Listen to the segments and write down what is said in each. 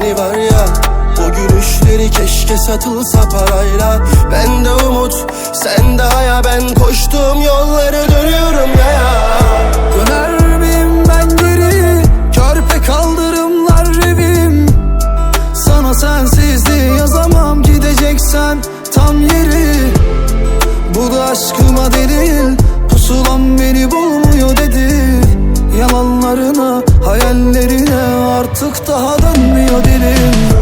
Hani var ya o gülüşleri keşke satılsa parayla. Ben de umut sen de haya ben koştuğum yolları dönüyorum ya. Ya Döner miyim ben geri? Körpe kaldırımlar evim Sana sensizliği yazamam Gideceksen tam yeri. Bu da aşkıma delil Pusulam beni bulmuyor dedi. Yalanlarına, Artık daha dönmüyor dilim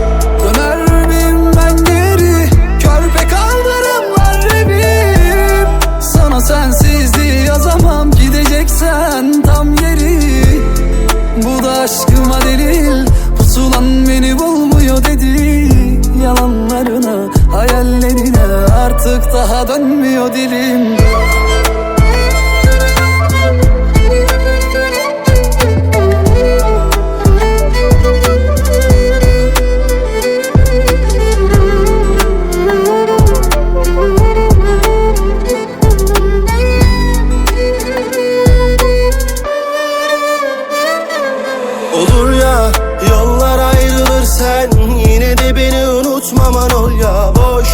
unutmaman ol ya boş.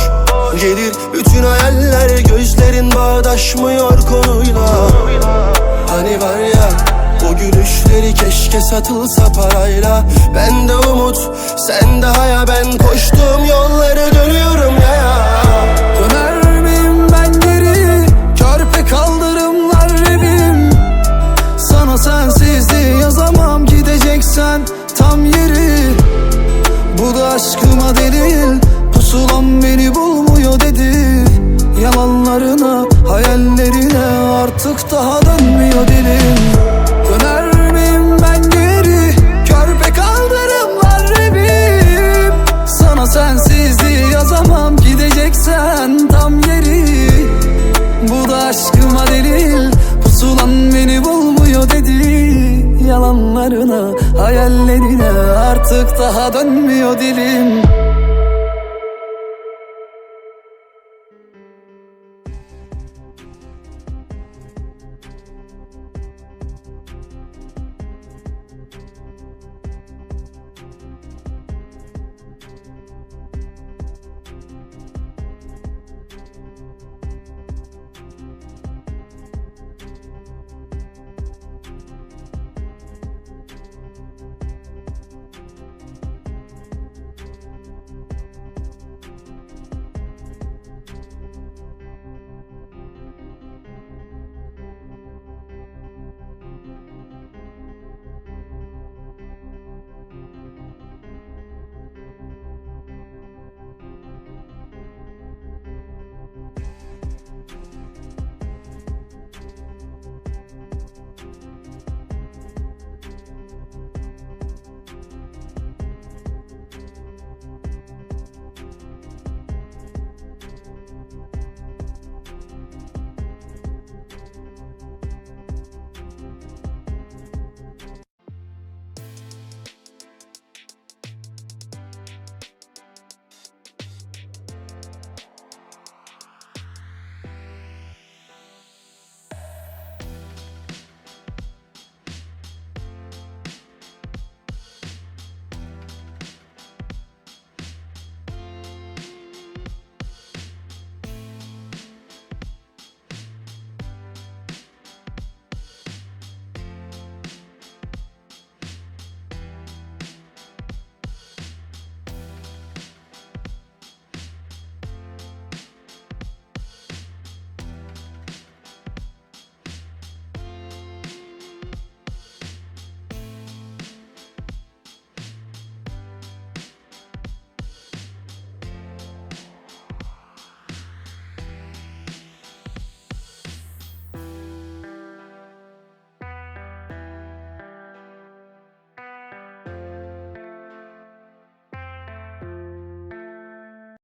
Gelir bütün hayaller gözlerin bağdaşmıyor konuyla. Hani var ya o gülüşleri keşke satılsa parayla. Ben de umut sen de haya. Ben koştuğum yolları dönüyorum ya aşkıma delil Pusulam beni bulmuyor dedi. Yalanlarına, hayallerine Artık daha dönmüyor dilim Döner miyim ben geri? Körpe kaldırımlar evim Sana sensizliği yazamam Gideceksen tam yeri. Bu da aşkıma delil Pusulan beni bulmuyor dedi Yalanlarına, hayallerine Artık daha dönmüyor dilim